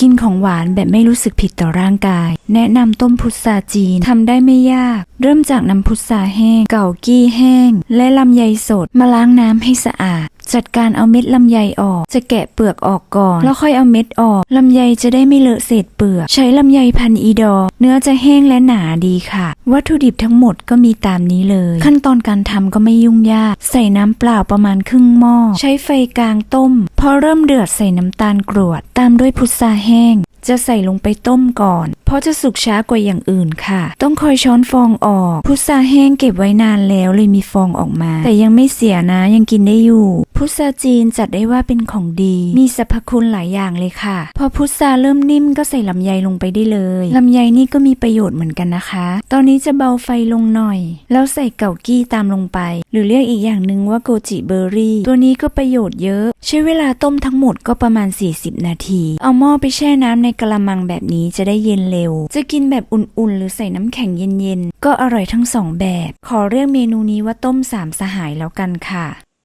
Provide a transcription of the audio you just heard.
กินของหวานแบบไม่รู้สึกผิดต่อร่างกาย แนะนำต้มพุทราจีนทำได้ไม่ยาก เริ่มจากนำพุทราแห้ง เก่ากี้แห้ง และลำไยสดมาล้างน้ำให้สะอาด จัดการเอาเม็ดลำไยออก จะแกะเปลือกออกก่อน แล้วค่อยเอาเม็ดออกลำไยจะได้ไม่เลอะเศษเปลือก ใช้ลำไยพันอีดอ เนื้อจะแห้งและหนาดีค่ะ วัตถุดิบทั้งหมดก็มีตามนี้เลย ขั้นตอนการทำก็ไม่ยุ่งยาก ใส่น้ำเปล่าประมาณครึ่งหม้อ ใช้ไฟกลางต้ม พอเริ่มเดือดใส่น้ำตาลกรวด ตามด้วยพุทราแห้ง จะใส่ลงไปต้มก่อน เพราะจะสุกช้ากว่าอย่างอื่นค่ะ ต้องคอยช้อนฟองออก พุทราแห้งเก็บไว้นานแล้วเลยมีฟองออกมา แต่ยังไม่เสียนะยังกินได้อยู่ พุทราจีนจัดได้ว่าเป็นของดี มีสรรพคุณหลายอย่างเลยค่ะ พอพุทราเริ่มนิ่มก็ใส่ลำไยลงไปได้เลยลำไยนี่ก็มีประโยชน์เหมือนกันนะคะ ตอนนี้จะเบาไฟลงหน่อย แล้วใส่เกากี้ตามลงไป หรือเรียกอีกอย่างหนึ่งว่าโกจิเบอร์รี่ ตัวนี้ก็ประโยชน์เยอะ ใช้เวลาต้มทั้งหมดก็ประมาณ 40 นาที เอาหม้อไปแช่น้ำในกระมังแบบนี้จะได้เย็นเลยร็ว จะกินแบบอุ่นๆ หรือใส่น้ำแข็งเย็นๆ ก็อร่อยทั้งสองแบบ ขอเรียกเมนูนี้ว่าต้มสามสหายแล้วกันค่ะ